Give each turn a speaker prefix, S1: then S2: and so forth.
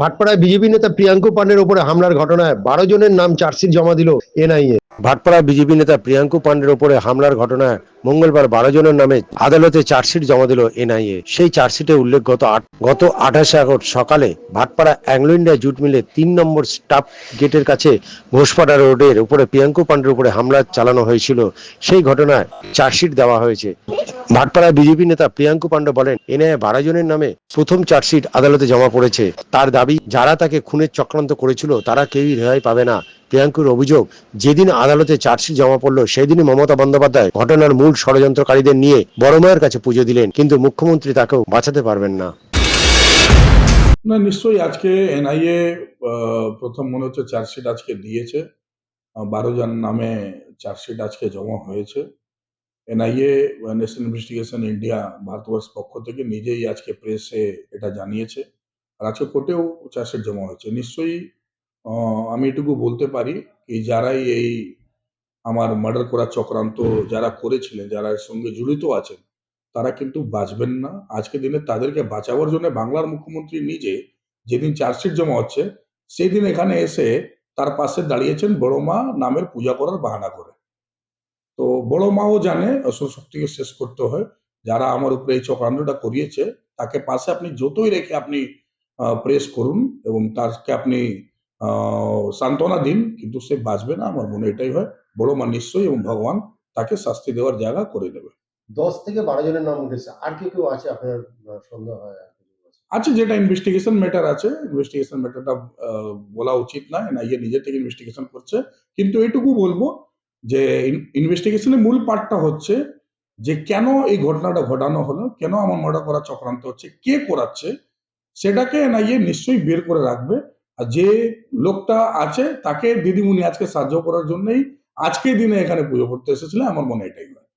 S1: ভাটপাড়ায় BJP নেতা প্রিয়াঙ্কু পান্ডের ওপরে হামলার ঘটনায় বারো জনের নাম চার্জশিট জমা দিল এনআইএ। ভাটপাড়া বিজেপি নেতা প্রিয়াঙ্কু পান্ডের ওপরে হামলার ঘটনায় মঙ্গলবার বারো জনের নামে আদালতে চার্জশিট জমা দিল এনআইএ। সেই চার্জশিটে উল্লেখ গত গত আঠাশে আগস্ট সকালে ভাটপাড়া অ্যাংলো ইন্ডিয়া জুট মিলে তিন নম্বর স্টাফ গেটের কাছে ঘোষপাড়া রোডের উপরে প্রিয়াঙ্কু পান্ডের উপরে হামলা চালানো হয়েছিল। সেই ঘটনায় চার্জশিট দেওয়া হয়েছে। ভাটপাড়া বিজেপি নেতা প্রিয়াঙ্কু পান্ডে বলেন, এনআইএ বারো জনের নামে প্রথম চার্জশিট আদালতে জমা পড়েছে। তার দাবি, যারা তাকে খুনের চক্রান্ত করেছিল, তারা কেউই রেহাই পাবে না। প্রিয়াঙ্কুর অভিযোগ, যেদিন আদালতে চার্জশিট জমা পড়ল, সেদিনই মমতা বন্দ্যোপাধ্যায় ঘটনার মূল ষড়যন্ত্রকারীদের নিয়ে বড় মায়ের কাছে পুজো দিলেন, কিন্তু মুখ্যমন্ত্রী তাকেও বাঁচাতে পারবেন না।
S2: না, নিশ্চয়ই আজকে এনআইএ প্রথম মনে হচ্ছে চার্জশিট আজকে দিয়েছে। বারো জন নামে চার্জশিট আজকে জমা হয়েছে। NIA national investigation India Bharatvarsha পক্ষ থেকে নিজেই আজকে প্রেসে এটা জানিয়েছে। আর আজকে কোর্টেও চার্জশিট জমা হয়েছে। নিশ্চয়ই আমি এটুকু বলতে পারি কি যারাই এই আমার মার্ডার করার চক্রান্ত যারা করেছিলেন, যারা এর সঙ্গে জড়িত আছেন, তারা কিন্তু বাঁচবেন না। আজকে দিনে তাদেরকে বাঁচাবার জন্য বাংলার মুখ্যমন্ত্রী নিজে যেদিন চার্জশিট জমা হচ্ছে সেই দিন এখানে এসে তার পাশে দাঁড়িয়েছেন বড় মা নামের পূজা করার বাহানা করে। তো বড় মাও জানে অসুর শক্তিকে শেষ করতে হয়, যারা আমার উপরে এই চক্রান্তটা করিয়েছে, তাকে পাশে আপনি যতই রেখে আপনি প্রেস করুন এবং তাকে আপনি সান্ত্বনা দিন কিন্তু সে বাঁচবে না। আমার মনে এটাই হয়। বড় মা নিশ্চয়ই এবং ভগবান তাকে শাস্তি দেওয়ার জায়গা করে দেবে
S1: দশ থেকে বারো জনের নাম উঠেছে। আর কেউ কেউ আছে আপনার সন্দেহ হয়
S2: আছে যেটা ইনভেস্টিগেশন ম্যাটার আছে। ইনভেস্টিগেশন ম্যাটারটা বলা উচিত না। এনআইএ নিজে থেকে ইনভেস্টিগেশন করছে। কিন্তু এটুকু বলব যে ইনভেস্টিগেশনের মূল পার্টটা হচ্ছে যে কেন এই ঘটনাটা ঘটানো হলো? কেন আমার মার্ডার করার চক্রান্ত হচ্ছে? কে করাচ্ছে? সেটাকে এনআইএ নিশ্চয়ই বের করে রাখবে। যে লোকটা আছে তাকে দিদিমণি আজকে সাহায্য করার জন্যই আজকে দিনে এখানে পুজো করতে এসেছিলেন, আমার মনে এটাই হয়।